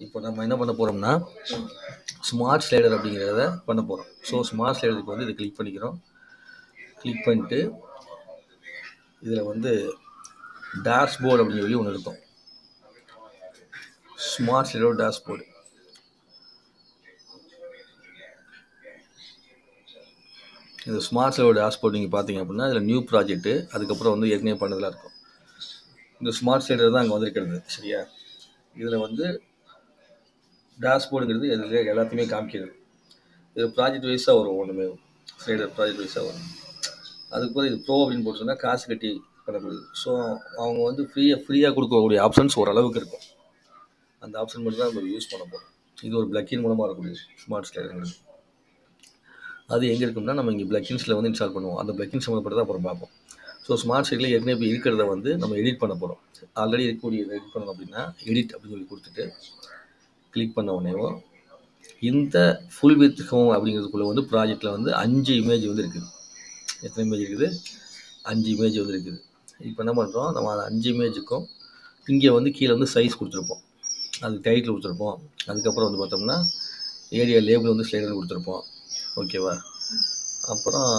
இப்போ நம்ம என்ன பண்ண போகிறோம்னா ஸ்மார்ட் ஸ்லைடர் அப்படிங்கிறத பண்ண போகிறோம் ஸோ ஸ்மார்ட் ஸ்லைடருக்கு வந்து இதை கிளிக் பண்ணிக்கிறோம். கிளிக் பண்ணிட்டு இதில் வந்து டேஷ்போர்டு அப்படின்னு சொல்லி ஒன்று இருக்கும். ஸ்மார்ட் ஸ்லைடர் டேஷ்போர்டு இந்த ஸ்மார்ட் ஸ்லைடர் டேஷ்போர்டு நீங்கள் பார்த்தீங்க அப்படின்னா இதில் நியூ ப்ராஜெக்ட்டு அதுக்கப்புறம் வந்து ஏற்கனவே பண்ணதெல்லாம் இருக்கும். இந்த ஸ்மார்ட் ஸ்லைடர் தான் அங்கே வந்திருக்கிறது சரியா? இதில் வந்து டேஷ்போர்டுங்கிறது இதில் எல்லாத்தையுமே காமிக்கிறது. இது ப்ராஜெக்ட் வைஸாக வரும் ஒன்றுமே ஸ்லைடர் ப்ராஜெக்ட் வைஸாக வரும். அதுக்கப்புறம் இது ப்ரோ அப்படின்னு போட்டு சொன்னால் காசு கட்டி பண்ணக்கூடியது. ஸோ அவங்க வந்து ஃப்ரீயாக ஃப்ரீயாக கொடுக்கக்கூடிய ஆப்ஷன்ஸ் ஓரளவுக்கு இருக்கும். அந்த ஆப்ஷன் மட்டும் தான் நம்ம யூஸ் பண்ண போகிறோம் இது ஒரு பிளக்கின் மூலமாக இருக்கக்கூடிய ஸ்மார்ட் ஸ்லைடருங்கிறது அது எங்கே இருக்கும்னா நம்ம இங்கே பிளக்கின்ஸில் வந்து இன்ஸ்டால் பண்ணுவோம். அந்த பிளக்கின் சம்மந்தப்பட்டதை அப்புறம் பார்ப்போம். ஸோ ஸ்மார்ட் ஸ்லைடில் ஏற்கனவே இப்போ இருக்கிறத வந்து நம்ம எடிட் பண்ண போகிறோம் ஆல்ரெடி இருக்கக்கூடிய எடிட் பண்ணணும் அப்படின்னா எடிட் அப்படின்னு சொல்லி கொடுத்துட்டு கிளிக் பண்ண உடனேவும் இந்த ஃபுல் வித் ஹோம் அப்படிங்கிறதுக்குள்ளே வந்து ப்ராஜெக்டில் வந்து அஞ்சு இமேஜ் வந்து இருக்குது. எத்தனை இமேஜ் இருக்குது? அஞ்சு இமேஜ் வந்து இருக்குது. இப்போ என்ன பண்ணுறோம் நம்ம அந்த அஞ்சு இமேஜுக்கும் இங்கே வந்து கீழே வந்து சைஸ் கொடுத்துருப்போம். அது டைட்டில் கொடுத்துருப்போம். அதுக்கப்புறம் வந்து பார்த்தோம்னா ஏரியா லேபிள் வந்து ஸ்லைடர் கொடுத்துருப்போம். ஓகேவா அப்புறம்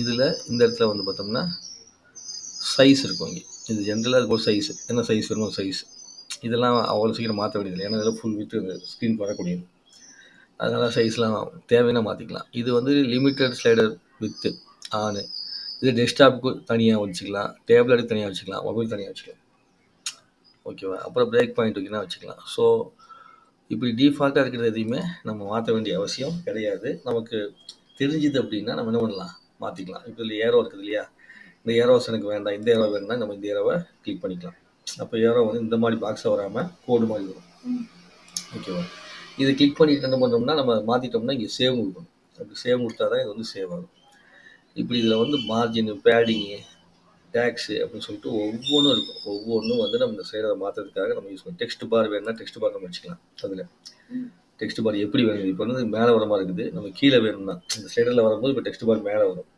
இதில் இந்த இடத்துல வந்து பார்த்தோம்னா சைஸ் இருக்கும் இங்கே. இது ஜென்ரலாக இருக்கும் சைஸ் என்ன சைஸ் வேணும் சைஸ் இதெல்லாம் அவ்வளோ சீக்கிரம் மாற்ற வேண்டியதில்லை. ஏன்னா இதெல்லாம் ஃபுல் வித் ஸ்க்ரீன் வரக்கூடியது. அதனால் சைஸ்லாம் தேவைன்னா மாற்றிக்கலாம் இது வந்து லிமிட்டட் ஸ்லைடர் வித்து ஆனு. இது டெஸ்க்டாப்புக்கு தனியாக வச்சுக்கலாம். டேப்லெட்டுக்கு தனியாக வச்சுக்கலாம். மொபைல் தனியாக வச்சுக்கலாம். ஓகேவா அப்புறம் பிரேக் பாயிண்ட் வைக்கணும் வச்சுக்கலாம். ஸோ இப்படி டிஃபால்ட்டாக இருக்கிறது எதையுமே நம்ம மாற்ற வேண்டிய அவசியம் கிடையாது. நமக்கு தெரிஞ்சுது அப்படின்னா நம்ம என்ன பண்ணலாம்? மாற்றிக்கலாம் இப்போ இதில் ஏரோ இருக்குது இல்லையா? இந்த ஏரோஸ் எனக்கு வேண்டாம். இந்த ஏரோ வேணும்னா நம்ம இந்த ஏரோவை கிளிக் பண்ணிக்கலாம். அப்போ ஏரோ வந்து இந்த மாதிரி பாக்ஸை வராமல் கோடு மாதிரி வரும். ஓகேவா இதை கிளிக் பண்ணிட்டு என்ன பண்ணுறோம்னா நம்ம மாற்றிட்டோம்னா இங்கே சேவ் கொடுக்கணும். அப்படி சேவ் கொடுத்தா தான் இது வந்து சேவ் ஆகும். இப்படி இதில் வந்து மார்ஜின் பேடிங்கு டேக்ஸு அப்படின்னு சொல்லிட்டு ஒவ்வொன்றும் இருக்கும். ஒவ்வொன்றும் வந்து நம்ம இந்த சைடை மாற்றுறதுக்காக நம்ம யூஸ் பண்ணுவோம் டெக்ஸ்ட் பார் வேணும்னா டெக்ஸ்ட் பார் நம்ம வச்சுக்கலாம் அதில். டெக்ஸ்ட் பார் எப்படி வேணும்? இப்போ வந்து மேலே வர மாதிரி இருக்குது. நம்ம கீழே வேணும்னா இந்த சைடில் வரும்போது இப்போ டெக்ஸ்ட் பார் மேலே வரும்.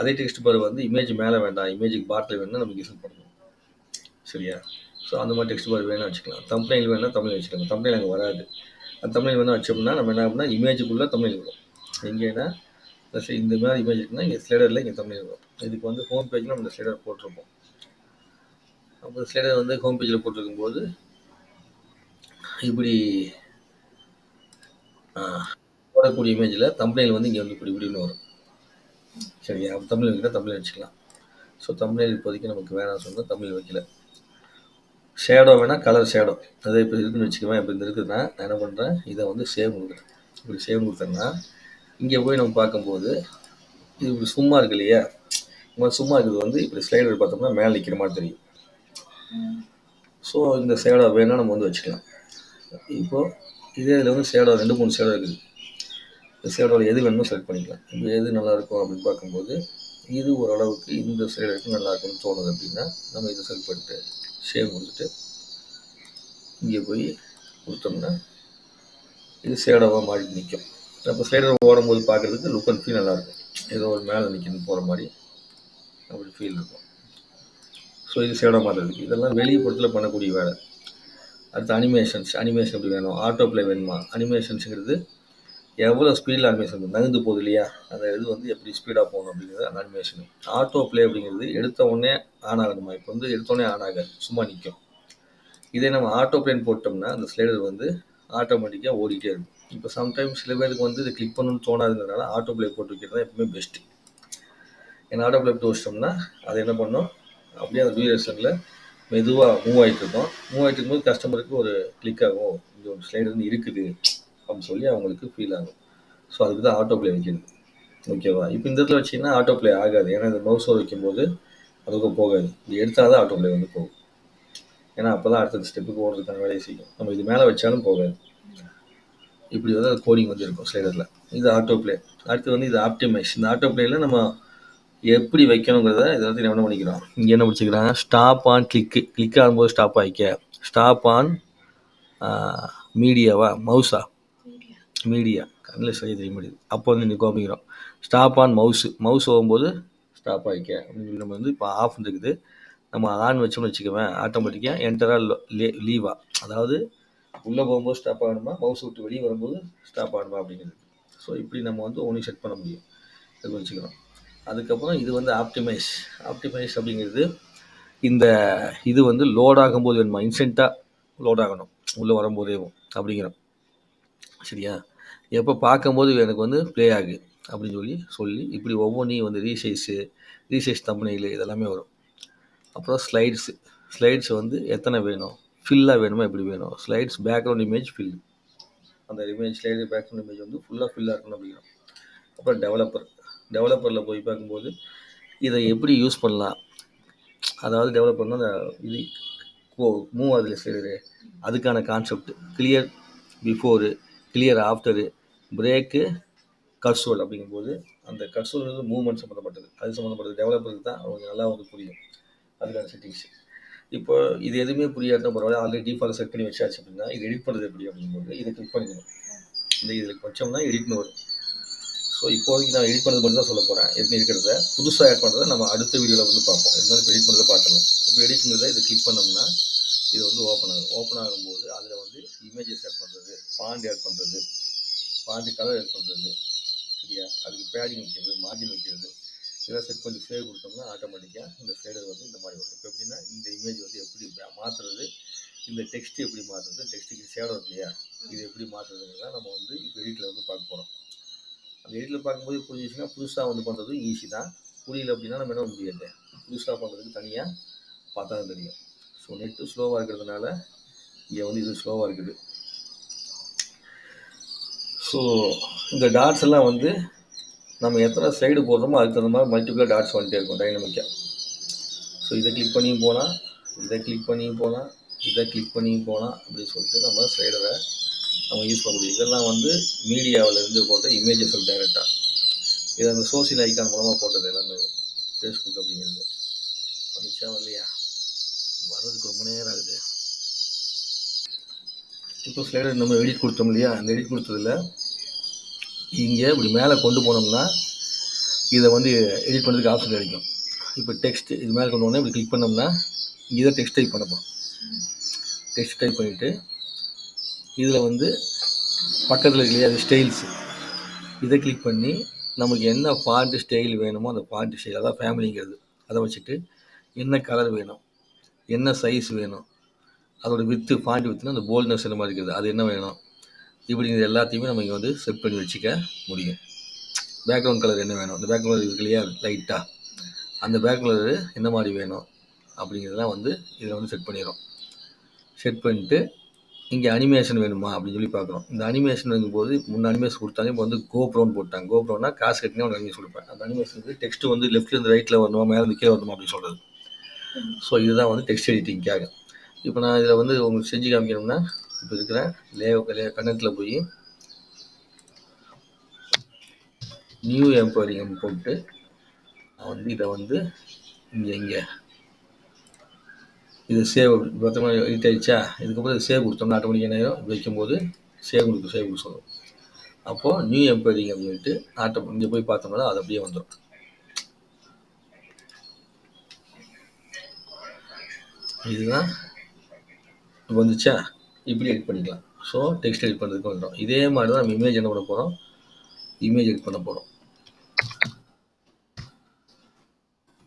அதே டெக்ஸ்ட் பார் வந்து இமேஜ் மேலே வேண்டாம். இமேஜுக்கு பாட்டில் வேணும்னா நம்ம யூஸ் பண்ணணும். சரியா? ஸோ அந்த மாதிரி டெக்ஸ்ட் பார் வேணால் வச்சுக்கலாம். தம்ப்ளைல் வேணால் தமிழ் வச்சுக்கலாம். தம்ப்ளைல் அங்கே வராது. அந்த தமிழ் வேணால் வச்சோம்னா நம்ம என்ன பண்ணால் இமேஜுக்குள்ளே தமிழ் வரும். எங்கேன்னா இந்த மாதிரி இமேஜ் இருக்குன்னா இங்கே ஸ்லைடரில் இங்கே தமிழ் வரும். இதுக்கு வந்து ஹோம் பேஜில் நம்ம இந்த ஸ்லைடர் போட்டிருப்போம். அப்போ ஸ்லைடர் வந்து ஹோம் பேஜில் போட்டிருக்கும் போது இப்படி போடக்கூடிய இமேஜில் தம்ப்ளைல் வந்து இங்கே வந்து இப்படி இப்படின்னு வரும். சரியா? தமிழ் வைக்கிற தமிழ் வச்சுக்கலாம். ஸோ தமிழ் இப்போதைக்கு நமக்கு வேணாம் சொன்னால் தமிழ் வைக்கல. ஷேடோ வேணால் கலர் ஷேடோ அது இப்போ இருக்குன்னு வச்சுக்குவேன் இப்போ இந்த இருக்குதுன்னா நான் என்ன பண்ணுறேன் இதை வந்து சேவ் கொடுக்குறேன். இப்படி சேவ் கொடுத்தேன்னா இங்கே போய் நம்ம பார்க்கும்போது இது இப்படி சும்மா இருக்கு இல்லையா? இந்த சும்மா இருக்கிறது வந்து இப்படி ஸ்லைடர் பார்த்தோம்னா மேலே நிற்கிற மாதிரி தெரியும். ஸோ இந்த ஷேடோ வேணால் நம்ம வந்து வச்சுக்கலாம். இப்போது இதே இதில் வந்து ஷேடோ ரெண்டு மூணு ஷேடோ இருக்குது. இந்த ஷேடோவில் எது வேணுமோ செலக்ட் பண்ணிக்கலாம். இப்போ எது நல்லாயிருக்கும் அப்படின்னு பார்க்கும்போது இது ஓரளவுக்கு இந்த ஷேடருக்கு நல்லா இருக்கும்னு தோணுது அப்படின்னா நம்ம இதை செலக்ட் பண்ணிட்டு சேவ் கொடுத்துட்டு இங்கே போய் கொடுத்தோம்னா இது ஷேடோவாக மாறி நிற்கும் அப்போ ஸ்லைடர் ஓடும்போது பார்க்குறதுக்கு லுக் அண்ட் ஃபீல் நல்லாயிருக்கும் ஏதோ ஒரு மேலே நிற்கணும் போகிற மாதிரி அப்படி ஃபீல் இருக்கும். ஸோ இது சேடாக மாற்றுறதுக்கு இதெல்லாம் வெளிப்புறத்தில் பண்ணக்கூடிய வேலை. அடுத்து அனிமேஷன்ஸ் அனிமேஷன் எப்படி வேணும்? ஆட்டோ பிளே வேணுமா? அனிமேஷன்ஸுங்கிறது எவ்வளோ ஸ்பீடில் அனிமேஷன் நகர்ந்து போகுது இல்லையா? அந்த இது வந்து எப்படி ஸ்பீடாக போகணும் அப்படிங்கிறது அந்த அனிமேஷன் ஆட்டோ ப்ளே அப்படிங்கிறது எடுத்த உடனே ஆன் ஆகணுமா? இப்போ வந்து எடுத்தோடனே ஆன் ஆகாது. சும்மா நிற்கும் இதே நம்ம ஆட்டோ பிளேன் போட்டோம்னா அந்த ஸ்லைடர் வந்து ஆட்டோமேட்டிக்காக ஓடிட்டே இருக்கும். இப்போ சம்டைம்ஸ் சில பேருக்கு வந்து இது கிளிக் பண்ணணும்னு தோணாதுங்கிறதுனால ஆட்டோ ப்ளே போட்டு வைக்கிறது தான் எப்பவுமே பெஸ்ட்டு ஏன்னா ஆட்டோ பிளே போட்டு வச்சிட்டோம்னா அது என்ன பண்ணோம்? அப்படியே அந்த டியூரேஷனில் மெதுவாக மூவ் ஆகிட்டு இருக்கோம். மூவ் ஆகிட்டு இருக்கும்போது கஸ்டமருக்கு ஒரு கிளிக் ஆகும். இந்த ஒரு ஸ்லைடர் வந்து இருக்குது. அப்படின்னு சொல்லி அவங்களுக்கு ஃபீல் ஆகும். ஸோ அதுக்கு தான் ஆட்டோ பிளே வைக்கிறது ஓகேவா இப்போ இந்த இடத்துல வச்சிங்கன்னா ஆட்டோ ப்ளே ஆகாது. ஏன்னா இந்த மவுஸோடு வைக்கும்போது அதுக்கும் போகாது. இது எடுத்தால் தான் ஆட்டோ பிளே வந்து போகும். ஏன்னா அப்போ தான் அடுத்த ஸ்டெப்புக்கு ஓடுறதுக்கான வேலையை செய்யும். நம்ம இது மேலே வச்சாலும் போகாது. இப்படி வந்து கோடிங் வந்து இருக்கும் ஸ்லைடரில் இது ஆட்டோ ப்ளே அடுத்து வந்து இது ஆப்டிமைஸ் இந்த ஆட்டோ பிளேயில் நம்ம எப்படி வைக்கணுங்கிறத இதை வந்து என்ன பண்ணிக்கிறோம்? இங்கே என்ன பிடிச்சிக்கிறாங்க ஸ்டாப் ஆன் கிளிக்கு கிளிக் ஆகும்போது ஸ்டாப் ஆகிக்க ஸ்டாப் ஆன் மீடியாவா மவுஸா மீடியா கண்ணில் சரியாக தெரிய முடியுது அப்போ வந்து நீ கோபிக்கிறோம். ஸ்டாப் ஆன் மவுஸு மவுஸ் போகும்போது ஸ்டாப் ஆகிக்க அப்படின்னு சொல்லி நம்ம வந்து இப்போ ஆஃப் இருக்குது. நம்ம ஆன் வச்சோம்னு வச்சுக்குவேன் ஆட்டோமேட்டிக்காக என்டரா லீவா அதாவது உள்ளே போகும்போது ஸ்டாப் ஆகணுமா? மவுஸ் விட்டு வெளியே வரும்போது ஸ்டாப் ஆகணுமா அப்படிங்கிறது. ஸோ இப்படி நம்ம வந்து ஒன்றும் செட் பண்ண முடியும். இது வச்சுக்கிறோம் அதுக்கப்புறம் இது வந்து ஆப்டிமைஸ் ஆப்டிமைஸ் அப்படிங்கிறது இந்த இது வந்து லோட் ஆகும்போது வேணுமா? இன்ஸ்டண்ட்டாக லோட் ஆகணும். உள்ளே வரும்போதே அப்படிங்கிறோம். சரியா? எப்போ பார்க்கும்போது எனக்கு வந்து ப்ளே ஆகு அப்படின்னு சொல்லி சொல்லி இப்படி ஒவ்வொன்றையும் வந்து ரீசைஸு ரீசைஸ் தம்பனையில் இதெல்லாமே வரும். அப்புறம் ஸ்லைட்ஸு ஸ்லைட்ஸ் வந்து எத்தனை வேணும்? ஃபில்லாக வேணுமா? எப்படி வேணும்? ஸ்லைட்ஸ் பேக்ரவுண்ட் இமேஜ் ஃபில் அந்த இமேஜ் ஸ்லைடு பேக்ரவுண்ட் இமேஜ் வந்து ஃபுல்லாக ஃபில்லாக இருக்கணும் அப்படிங்கிறோம். அப்புறம் டெவலப்பர் டெவலப்பரில் போய் பார்க்கும்போது இதை எப்படி யூஸ் பண்ணலாம்? அதாவது டெவலப்பர்னா அந்த இது மூவ் அதில் செய்கிறது அதுக்கான concept clear before clear after break carousel அப்படிங்கும்போது அந்த கர்சோல் வந்து மூவ்மெண்ட் சம்மந்தப்பட்டது அது சம்மந்தப்பட்டது டெவலப்பருக்கு தான் அவங்க நல்லா வந்து புரியும். அதுக்கான செட்டிங்ஸ் இப்போ இது எதுவுமே புரியாத பரவாயில்ல ஆல்ரெடி டிஃபால்ட் செட் பண்ணி வச்சாச்சு அப்படின்னா இது எடிட் பண்ணுறது எப்படி அப்படிங்கும்போது இதை கிளிக் பண்ணிக்கணும். இந்த இதில் வச்சோம்னா எடிட்னு வரும். ஸோ இப்போதைக்கு நான் எடிட் பண்ணுறது மட்டும் தான் சொல்ல போகிறேன் எப்படி இருக்கிறத புதுசாக ஆட் பண்ணுறதை நம்ம அடுத்த வீடியோவில் வந்து பார்ப்போம். இருந்தாலும் இப்போ எடிட் பண்ணுறதை பார்த்துடலாம். இப்போ எடிட் பண்ணுறதை இதை கிளிக் பண்ணோம்னா இது வந்து ஓப்பன் ஆகும். ஓப்பன் ஆகும்போது அதில் வந்து இமேஜஸ் ஆட் பண்ணுறது பாண்ட் ஆட் பண்ணுறது பாதி கலர் ஆட் சரியா? அதுக்கு பேடிங் வைக்கிறது மார்ஜின் வைக்கிறது இதெல்லாம் செட் பண்ணி சேவ் கொடுத்தோம்னா ஆட்டோமேட்டிக்காக இந்த ஷேடர் வந்து இந்த மாதிரி வரும். இப்போ எப்படின்னா இந்த இமேஜ் வந்து எப்படி மாற்றுறது இந்த டெக்ஸ்ட் எப்படி மாற்றுறது டெக்ஸ்ட்டுக்கு ஷேடோ இல்லையா? இது எப்படி மாற்றுறதுங்கிறத நம்ம வந்து இப்போ எடிட்டில் வந்து பார்க்க போகிறோம் அந்த எடிட்டில் பார்க்கும்போது புரிஞ்சிச்சுன்னா புதுசாக வந்து பண்ணுறது ஈஸி தான். புரியல அப்படின்னா நம்ம என்ன பண்ண முடியாது? புதுசாக பண்ணுறதுக்கு தனியாக பார்த்தா தான் தெரியும். ஸோ நெட்டு ஸ்லோவாக இருக்கிறதுனால இங்கே வந்து இது ஸ்லோவாக இருக்குது. ஸோ இந்த டாட்ஸ் எல்லாம் வந்து நம்ம எத்தனை ஸ்லைடு போடுறோமோ அதுக்கு தகுந்த மாதிரி மல்டிபிள் டாட்ஸ் வந்துட்டே இருக்கும் டைனமிக்காக ஸோ இதை கிளிக் பண்ணியும் போகலாம் இதை கிளிக் பண்ணியும் போகலாம் இதை கிளிக் பண்ணியும் போகலாம் அப்படின்னு சொல்லிட்டு நம்ம ஸ்லைடரை நம்ம யூஸ் பண்ண முடியும். இதெல்லாம் வந்து மீடியாவில் இருந்து போட்ட இமேஜஸ் டைரெக்டாக இது அந்த சோசியல் ஐக்கான் மூலமாக போட்டது எல்லாமே. ஃபேஸ்புக் அப்படிங்கிறது. வந்துச்சா இல்லையா வர்றதுக்கு ரொம்ப நேரம் ஆகுது. இப்போ ஸ்லைடர் நம்ம எடிட் கொடுத்தோம் இல்லையா? அந்த எடிட் கொடுத்ததில் இங்கே இப்படி மேலே கொண்டு போனோம்னா இதை வந்து எடிட் பண்ணுறதுக்கு ஆப்ஷன் கிடைக்கும். இப்போ டெக்ஸ்ட் இது மேலே கொண்டு போனால் இப்படி கிளிக் பண்ணோம்னா இங்கே இதை டெக்ஸ்ட் டைப் பண்ண போகிறோம் டெக்ஸ்ட் டைப் பண்ணிவிட்டு இதில் வந்து பக்கத்தில் இருக்கிற ஸ்டைல்ஸ் அது ஸ்டைல்ஸு இதை கிளிக் பண்ணி நமக்கு என்ன ஃபாண்ட் ஸ்டைல் வேணுமோ அந்த ஃபாண்ட் ஸ்டைல் அதான் ஃபேமிலிங்கிறது அதை வச்சுட்டு என்ன கலர் வேணும் என்ன சைஸ் வேணும் அதோட வித்து ஃபாண்ட் வித்துனா அந்த போல்ட்னஸ் என்ன மாதிரி இருக்குது அது என்ன வேணும்? இப்படிங்கிறது எல்லாத்தையுமே நம்ம இங்கே வந்து செட் பண்ணி வச்சுக்க முடியும். பேக்ரவுண்ட் கலர் என்ன வேணும்? அந்த பேக்ரவுண்ட் இருக்கு இல்லையா? லைட்டாக அந்த பேக்ரவுண்ட் என்ன மாதிரி வேணும்? அப்படிங்கிறதெல்லாம் வந்து இதில் வந்து செட் பண்ணிடுறோம். செட் பண்ணிட்டு இங்கே அனிமேஷன் வேணுமா? அப்படின்னு சொல்லி பார்க்குறோம். இந்த அனிமேஷன் போது முன்ன அனிமேஷன் கொடுத்தாங்க இப்போ வந்து கோப்ரோன்னு போட்டாங்க. கோப்ரோனா காசு கட்டினா ஒரு அனிமேஷன் கொடுப்பேன் அந்த அனிமேஷன் வந்து டெக்ஸ்ட் வந்து லெஃப்ட்லேருந்து ரைட்டில் வரணுமா? மேலே கீழே வரணுமா? அப்படின்னு சொல்கிறது ஸோ இதுதான் வந்து டெக்ஸ்ட் எடிட்டிங்காக இப்போ நான் இதில் வந்து உங்களுக்கு செஞ்சு காமிக்கணும்னா இப்போ இருக்கிற லே லே கன்னத்தில் போய் நியூ எம்பரியம் போட்டு நான் வந்து இதை வந்து இங்கே இங்கே. இது சேவ் மொத்தமாக எடிட் ஆயிடுச்சா? இதுக்கப்புறம் இது சேவ் கொடுத்தோம்னா ஆட்டோமேட்டிக் நேரம் வைக்கும்போது சேவ் கொடுக்கும் சேவ் கொடுக்க சொல்லுவோம் அப்போது நியூ எம்பரிங் அப்படின்ட்டு ஆட்டோ இங்கே போய் பார்த்தோம்னா அது அப்படியே வந்துடும் இதுதான் வந்துச்சா? இப்படி எடிட் பண்ணிக்கலாம். ஸோ டெக்ஸ்ட் எடிட் பண்ணுறதுக்கு வந்துடும் இதே மாதிரி தான் நம்ம இமேஜ் என்ன பண்ண போகிறோம் இமேஜ் எடிட் பண்ண போகிறோம்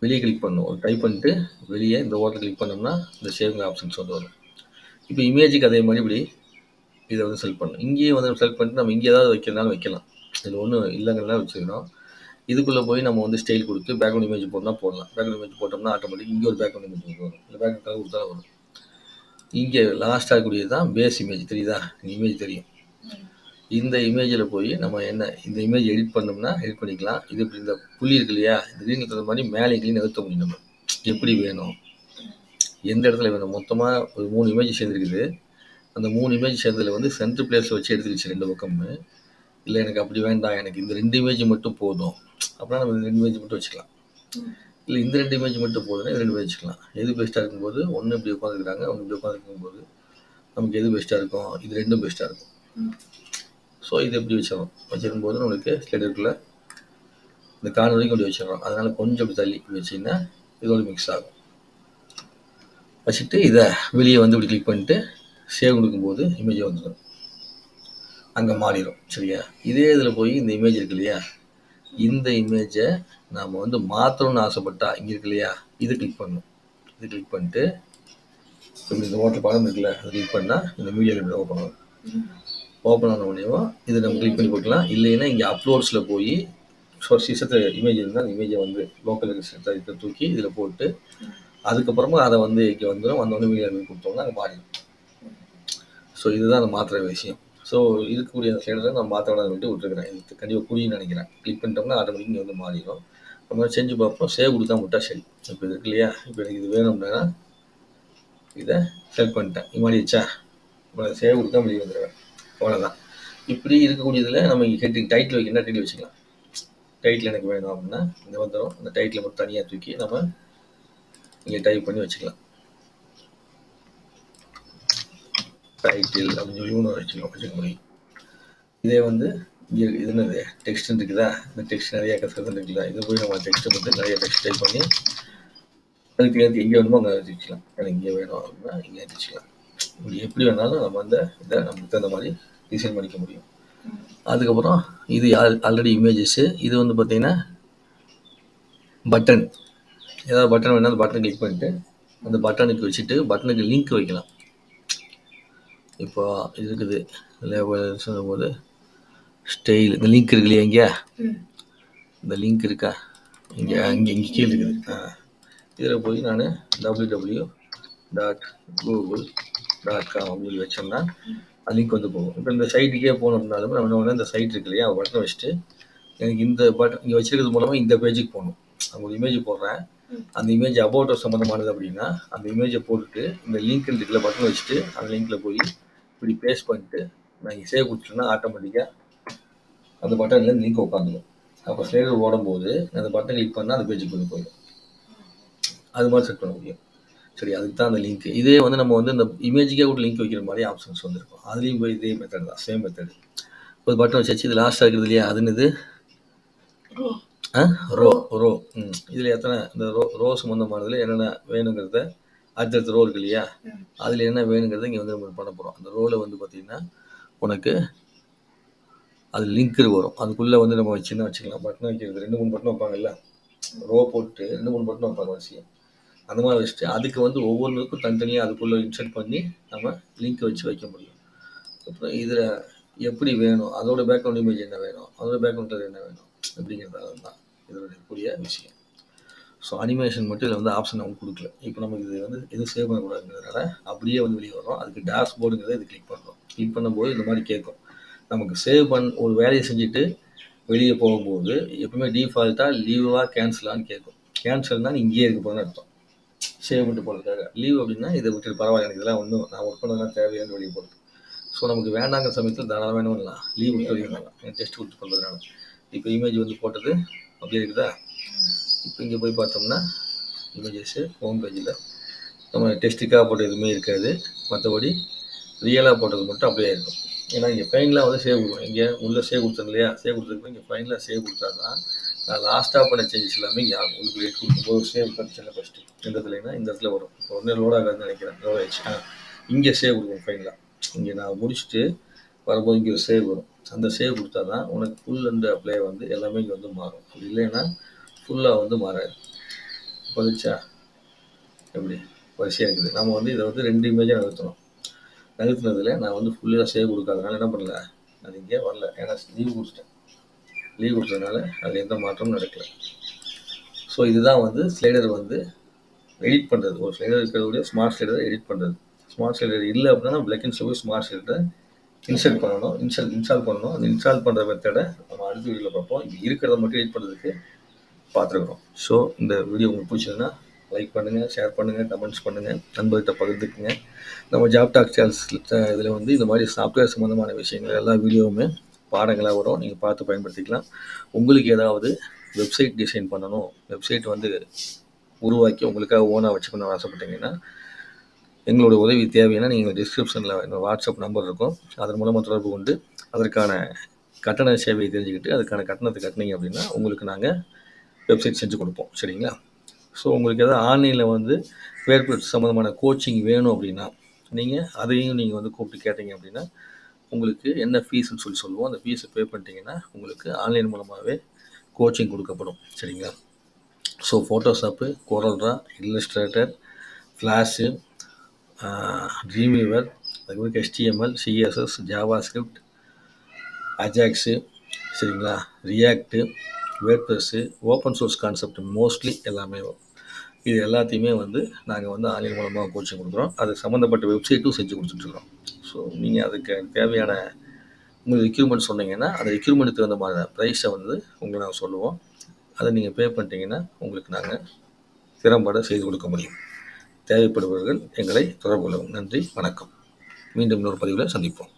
வெளியே கிளிக் பண்ணுவோம். டைப் பண்ணிட்டு வெளியே இந்த ஓட்டை கிளிக் பண்ணோம்னா இந்த சேவிங் ஆப்ஷன்ஸ் வந்து வரும். இப்போ இமேஜுக்கு அதே மாதிரி இப்படி இதை வந்து செலக்ட் பண்ணணும். இங்கேயே வந்து செலக்ட் பண்ணிட்டு நம்ம இங்கே ஏதாவது வைக்கிறனாலும் வைக்கலாம். இதில் ஒன்றும் இல்லைங்கிறதா வச்சுக்கணும் இதுக்குள்ளே போய் நம்ம வந்து ஸ்டைல் கொடுத்து பேக்ரவுண்ட் இமேஜ் போடலாம் போடலாம். பேக்ரவுண்ட் இமேஜ் போட்டோம்னா ஆட்டோமேட்டிக் இங்கே ஒரு பேக்ரவுண்ட் இமேஜ் வரும். இல்லை பேக்ரவுண்ட் கலர் கொடுத்தா வரும். இங்கே லாஸ்ட்டாக கூடியது தான் பேஸ் இமேஜ் தெரியுதா? இமேஜ் தெரியும். இந்த இமேஜில் போய் நம்ம என்ன இந்த இமேஜ் எடிட் பண்ணோம்னா எடிட் பண்ணிக்கலாம். இது இப்படி இந்த புள்ளி இருக்கு இல்லையா? இந்த க்ரீன் இருக்கிற மாதிரி மேலே க்ளீன் நிறுத்த முடியும் நம்ம. எப்படி வேணும்? எந்த இடத்துல வேணும்? மொத்தமாக ஒரு மூணு இமேஜ் சேர்ந்துருக்குது. அந்த மூணு இமேஜ் சேர்ந்ததில் வந்து சென்ட்ரு பிளேஸில் வச்சு எடுத்துக்கிச்சு ரெண்டு பக்கமும். இல்லை எனக்கு அப்படி வேண்டாம். எனக்கு இந்த ரெண்டு இமேஜ் மட்டும் போதும். அப்படின்னா நம்ம இந்த ரெண்டு இமேஜ் மட்டும் வச்சுக்கலாம். இல்லை இந்த ரெண்டு இமேஜ் மட்டும் போதுன்னா இந்த ரெண்டு வச்சுக்கலாம். எது பெஸ்ட்டாக இருக்கும்போது ஒன்று இப்படி உட்காந்துருக்காங்க ஒன்று இப்படி உட்காந்துருக்கும்போது நமக்கு எது பெஸ்ட்டாக இருக்கும் இது ரெண்டும் பெஸ்ட்டாக இருக்கும். ஸோ இது எப்படி வச்சிடறோம் வச்சிருக்கும்போது நம்மளுக்கு ஸ்லைடருக்குள்ளே இந்த கார்னர் வரைக்கும் அப்படி வச்சிடறோம் அதனால் கொஞ்சம் அப்படி தள்ளி இப்படி வச்சிங்கன்னா இதோட மிக்ஸ் ஆகும். வச்சுட்டு இதை வெளியே வந்து இப்படி கிளிக் பண்ணிட்டு சேவ் கொடுக்கும்போது இமேஜ் வந்துடும். அங்கே மாறிடும் சரியா? இதே இதில் போய் இந்த இமேஜ் இருக்கு இல்லையா? இந்த இமேஜை நாம் வந்து மாற்றணும்னு ஆசைப்பட்டா இங்கே இருக்கு இல்லையா? இது கிளிக் பண்ணணும். இது கிளிக் பண்ணிட்டு இந்த ஹோட்டல் படம் இருக்குல்ல அது கிளிக் பண்ணால் இந்த மீடியா லிமிட் ஓப்பன் ஆகும். ஓப்பன் ஆன உடனேவும் இதை நம்ம கிளிக் பண்ணி போட்டுக்கலாம் இல்லைன்னா இங்கே அப்லோட்ஸில் போய் ஸோ சிஸ்டத்தில் இமேஜ் இருந்தால் அந்த இமேஜை வந்து லோக்கல் சிஸ்டத்தை தூக்கி இதில் போட்டு அதுக்கப்புறமா அதை வந்து இங்கே வந்துடும் வந்தோடனே மீடியா கொடுத்தோம்னா அது மாறிடும். ஸோ இதுதான் அந்த மாற்றுற விஷயம். ஸோ இருக்கக்கூடிய அந்த நான் மாற்ற விடாத விட்டு விட்டுருக்கிறேன். இது கண்டிப்பாக புரியும் நினைக்கிறேன். கிளிக் பண்ணிட்டோம்னா ஆட்டோமேட்டிக் இங்கே வந்து மாறிடும். நம்ம செஞ்சு பார்ப்போம். சேவ் கொடுத்தா முட்டா சரி. இப்போ இது இருக்கு இல்லையா? இப்போ எனக்கு இது வேணும் அப்படின்னா இதை செலக்ட் பண்ணிட்டேன். இது மாதிரி வச்சா இப்போ சேவ் கொடுத்தா வெளியே வந்துடுவேன் அவ்வளோதான் இப்படி இருக்கக்கூடியதில் நம்ம இங்கே ஹெட்டிங் டைட்டில் வைக்கணும்னா டைட்டில் வச்சுக்கலாம்? டைட்டில் எனக்கு வேணும் அப்படின்னா இந்த வந்துடும் அந்த டைட்டில் மட்டும் தனியாக தூக்கி நம்ம இங்கே டைப் பண்ணி வச்சுக்கலாம். டைட்டில் அப்படின்னு சொல்லி ஒன்று வச்சுக்கலாம் வச்சுக்க முடியும். இதே வந்து இங்கே இது என்னது டெக்ஸ்ட் இருக்குதா? இந்த டெக்ஸ்ட் நிறைய கஷ்டம் இருக்குதா? இதை போய் நம்ம டெக்ஸ்ட்டை வந்து நிறைய டெக்ஸ்ட் டைப் பண்ணி அதுக்கு ஏற்றி எங்கே வேணுமோ அங்கே வச்சுக்கலாம். எனக்கு இங்கே வேணும் அப்படின்னா இங்கே வச்சுக்கலாம். இப்படி எப்படி வேணாலும் நம்ம அந்த இதை நமக்கு தகுந்த மாதிரி டிசைன் பண்ணிக்க முடியும். அதுக்கப்புறம் இது ஆல்ரெடி இமேஜஸ்ஸு இது வந்து பார்த்தீங்கன்னா பட்டன் ஏதாவது பட்டன் வேணாலும் பட்டன் கிளிக் பண்ணிட்டு அந்த பட்டனுக்கு வச்சுட்டு பட்டனுக்கு லிங்க் வைக்கலாம். இப்போ இருக்குது. லேபர் சொல்லும்போது ஸ்டைல் இந்த லிங்க் இருக்கு இல்லையா இங்கே இந்த லிங்க் இருக்கா? இங்கே இங்கே இங்கே கீழே இருக்குது. இதில் போய் நான் W W dot Google dot com அப்படின்னு வச்சோம்னா அது லிங்க் வந்து போகும். இப்போ இந்த சைட்டுக்கே போனோம்னாலும் நம்ம என்ன பண்ணணும், இந்த சைட் இருக்கு இல்லையா பட்டன் வச்சுட்டு எனக்கு இந்த பட்டன் இங்கே வச்சிருக்கிறது மூலமாக இந்த பேஜுக்கு போகணும். அவங்க ஒரு இமேஜ் போடுறேன். அந்த இமேஜ் அபவுட் சம்மந்தமானது அப்படின்னா அந்த இமேஜை போட்டுட்டு இந்த லிங்க் இருக்குல்ல பட்டன் வச்சுட்டு அந்த லிங்க்கில் போய் இப்படி பேஸ்ட் பண்ணிட்டு நான் சேவ் கொடுத்துட்டேன்னா ஆட்டோமேட்டிக்காக அந்த பட்டனில் லிங்க் உட்காந்துடும் அப்போ ஸ்லைடர் ஓடும்போது அந்த பட்டன் கிளிக் பண்ணால் அந்த பேஜுக்கு வந்து போயிடும். அது மாதிரி செட் பண்ண முடியும். சரி அதுக்கு தான் அந்த லிங்க் இதே வந்து நம்ம வந்து இந்த இமேஜுக்கே கூட லிங்க் வைக்கிற மாதிரி ஆப்ஷன்ஸ் வந்திருக்கும். அதுலேயும் போய் இதே மெத்தட் தான் சேம் மெத்தட் ஒரு பட்டன் வச்சு இது லாஸ்ட்டாக இருக்குது இல்லையா? அது என்னது? ஆ? ரோ ரோ ம். இதில் எத்தனை இந்த ரோ ரோ சம்மந்தமானதில் என்னென்ன வேணுங்கிறத அடுத்தடுத்த ரோல் இருக்கு இல்லையா? அதில் என்ன வேணுங்கிறத இங்கே வந்து நம்ம பண்ண போகிறோம் அந்த ரோவில் வந்து பார்த்திங்கன்னா உனக்கு அது லிங்க் வரும். அதுக்குள்ளே வந்து நம்ம சின்ன வச்சுக்கலாம். பட்டன் வைக்கிறது ரெண்டு மூணு பட்டன் வைப்பாங்கல்ல? ரோ போட்டு ரெண்டு மூணு பட்டன் வைப்பாங்க வரிசையாக அந்த மாதிரி வச்சுட்டு அதுக்கு வந்து ஒவ்வொன்றுக்கும் தனித்தனியாக அதுக்குள்ளே இன்சர்ட் பண்ணி நம்ம லிங்க் வச்சு வைக்க முடியும். அப்புறம் இதில் எப்படி வேணும்? அதோட பேக்ரவுண்ட் இமேஜ் என்ன வேணும்? அதோட பேக்ரவுண்ட் என்ன வேணும்? அப்படிங்கிறது தான் இதோட இருக்கக்கூடிய விஷயம். ஸோ அனிமேஷன் மட்டும் இதில் வந்து ஆப்ஷன் அவங்க கொடுக்கல. இப்போ நமக்கு இது வந்து எதுவும் சேவ் பண்ணக்கூடாதுங்கிறதுனால அப்படியே வந்து வெளியே வரும் அதுக்கு டேஷ் போர்டுங்கிறத இது கிளிக் பண்ணுறோம் கிளிக் பண்ணும்போது இந்த மாதிரி கேட்கும். நமக்கு சேவ் பண் ஒரு வேலையை செஞ்சுட்டு வெளியே போகும்போது எப்பவுமே டிஃபால்ட்டாக லீவாக கேன்சலான்னு கேட்கும். கேன்சல்னா நீ இங்கேயே இருக்க போகிறேன்னு அர்த்தம். சேவ் பண்ணிட்டு போகிறதுக்காக லீவ் அப்படின்னா இதை விட்டுட்டு பரவாயில்ல எனக்கு இதெல்லாம் ஒன்றும் நான் ஒர்க் பண்ணலாம் தேவையான வெளியே போகிறது ஸோ நமக்கு வேண்டாங்கிற சமயத்தில் தாராளம் வேணும் பண்ணலாம்? லீவ் விட்டு வெளியே வரலாம். டெஸ்ட் கொடுத்து பண்ணுறதுனால இப்போ இமேஜ் வந்து போட்டது அப்படியே இருக்குதா? இப்போ இங்கே போய் பார்த்தோம்னா இமேஜஸ்ஸு ஹோம் பேஜில் நம்ம டெஸ்ட்டுக்காக போட்ட எதுவுமே இருக்காது. மற்றபடி ரியலாக போட்டது மட்டும் அப்படியே இருக்கும். ஏன்னா இங்கே ஃபைனலாக வந்து சேவ் கொடுக்கும் இங்கே உள்ளே சேவ் கொடுத்தோம் இல்லையா? சேவ் கொடுத்துருக்கோம். இங்கே ஃபைனலாக சேவ் கொடுத்தா தான் நான் லாஸ்ட்டாக பண்ண சேஞ்சஸ் எல்லாமே இங்கே ஆகும். உங்களுக்கு ரேட் கொடுக்கும்போது சேவ் பிரச்சனை ஃபஸ்ட்டு இந்த இடத்துலனா இந்த இடத்துல வரும். உடனே லோட் ஆகாதுன்னு நினைக்கிறேன். லோட் ஆயிடுச்சு. ஆ இங்கே சேவ் கொடுக்கும் ஃபைனலாக இங்கே நான் முடிச்சுட்டு வரும்போது இங்கே ஒரு சேவ் வரும். அந்த சேவ் கொடுத்தா தான் உனக்கு ஃபுல் அண்ட் அப்ளை வந்து எல்லாமே இங்கே வந்து மாறும். அப்படி இல்லைன்னா ஃபுல்லாக வந்து மாறாது. வந்துச்சா எப்படி? வரிசையாக இருக்குது. நம்ம வந்து இதை வந்து ரெண்டு இமேஜாக நகர்த்தணும். நகர்த்தினதில் நான் வந்து ஃபுல்லாக சேவ் கொடுக்காதனால என்ன பண்ணல? அது இங்கே வரல. ஏன்னா லீவ் கொடுத்துட்டேன். லீவ் கொடுத்ததுனால அதில் எந்த மாற்றமும் நடக்கல. ஸோ இதுதான் வந்து ஸ்லைடர் வந்து எடிட் பண்ணுறது ஒரு ஸ்லைடர் இருக்கிறதுடைய ஸ்மார்ட் ஸ்லைடரை எடிட் பண்ணுறது ஸ்மார்ட் ஸ்லைடர் இல்லை அப்படின்னா பிளக் அண்ட் போய் ஸ்மார்ட் ஸ்லைடரை இன்ஸ்டால் பண்ணணும். இன்ஸ்டால் இன்ஸ்டால் பண்ணணும். அந்த இன்ஸ்டால் பண்ணுற மெத்தடை நம்ம அடுத்த வீடியோவில் பார்ப்போம். இது இருக்கிறத மட்டும் எடிட் பண்ணுறதுக்கு பார்த்துருக்குறோம். ஸோ இந்த வீடியோ உங்களுக்கு பிடிச்சதுன்னா லைக் பண்ணுங்கள் ஷேர் பண்ணுங்கள் கமெண்ட்ஸ் பண்ணுங்கள் நண்பர்கிட்ட பகிர்ந்துக்குங்க. நம்ம ஜாப் டாக் சேனல்ஸ் இதில் வந்து இந்த மாதிரி சாஃப்ட்வேர் சம்மந்தமான விஷயங்கள் எல்லா வீடியோவுமே பாடங்களாக வரும். நீங்கள் பார்த்து பயன்படுத்திக்கலாம். உங்களுக்கு ஏதாவது வெப்சைட் டிசைன் பண்ணணும் வெப்சைட் வந்து உருவாக்கி உங்களுக்காக ஓனாக வச்சுக்கணும்னு ஆசைப்பட்டீங்கன்னா எங்களோட உதவி தேவைன்னா நீங்கள் டிஸ்கிரிப்ஷனில் என்னோட வாட்ஸ்அப் நம்பர் இருக்கும். அதன் மூலமாக தொடர்பு கொண்டு அதற்கான கட்டண சேவையை தெரிஞ்சுக்கிட்டு அதுக்கான கட்டணத்தை கட்டினீங்க அப்படின்னா உங்களுக்கு நாங்கள் வெப்சைட் செஞ்சு கொடுப்போம் சரிங்களா? ஸோ உங்களுக்கு எதாவது ஆன்லைனில் வந்து வேர்பட் சம்மந்தமான கோச்சிங் வேணும் அப்படின்னா நீங்கள் அதையும் நீங்கள் வந்து கூப்பிட்டு கேட்டீங்க அப்படின்னா உங்களுக்கு என்ன ஃபீஸ்ன்னு சொல்லி சொல்லுவோம். அந்த ஃபீஸை பே பண்ணிட்டீங்கன்னா உங்களுக்கு ஆன்லைன் மூலமாகவே கோச்சிங் கொடுக்கப்படும் சரிங்களா? So Photoshop CorelDRAW Illustrator Flash Dreamweaver அதுக்கப்புறம் ஹெச்டிஎம்எல் சிஎஸ்எஸ் ஜாவா ஸ்கிரிப்ட் அஜாக்ஸு சரிங்களா? React WordPress open source concept mostly எல்லாமே இது எல்லாத்தையுமே வந்து நாங்கள் வந்து ஆன்லைன் மூலமாக கோச்சிங் கொடுக்குறோம். அது சம்மந்தப்பட்ட வெப்சைட்டும் செஞ்சு கொடுத்துட்ருக்கோம் ஸோ நீங்கள் அதுக்கு தேவையான உங்களுக்கு ரெக்யூர்மெண்ட் சொன்னீங்கன்னா அந்த ரெக்யூர்மெண்ட்டுக்கு தகுந்த மாதிரி ப்ரைஸை வந்து உங்களை நாங்கள் சொல்லுவோம். அதை நீங்கள் பே பண்ணிட்டீங்கன்னா உங்களுக்கு நாங்கள் திறம்பட செய்து கொடுக்க முடியும். தேவைப்படுபவர்கள் எங்களை தொடர்பு கொள்ளவும். நன்றி வணக்கம். மீண்டும் இன்னொரு பதிவில் சந்திப்போம்.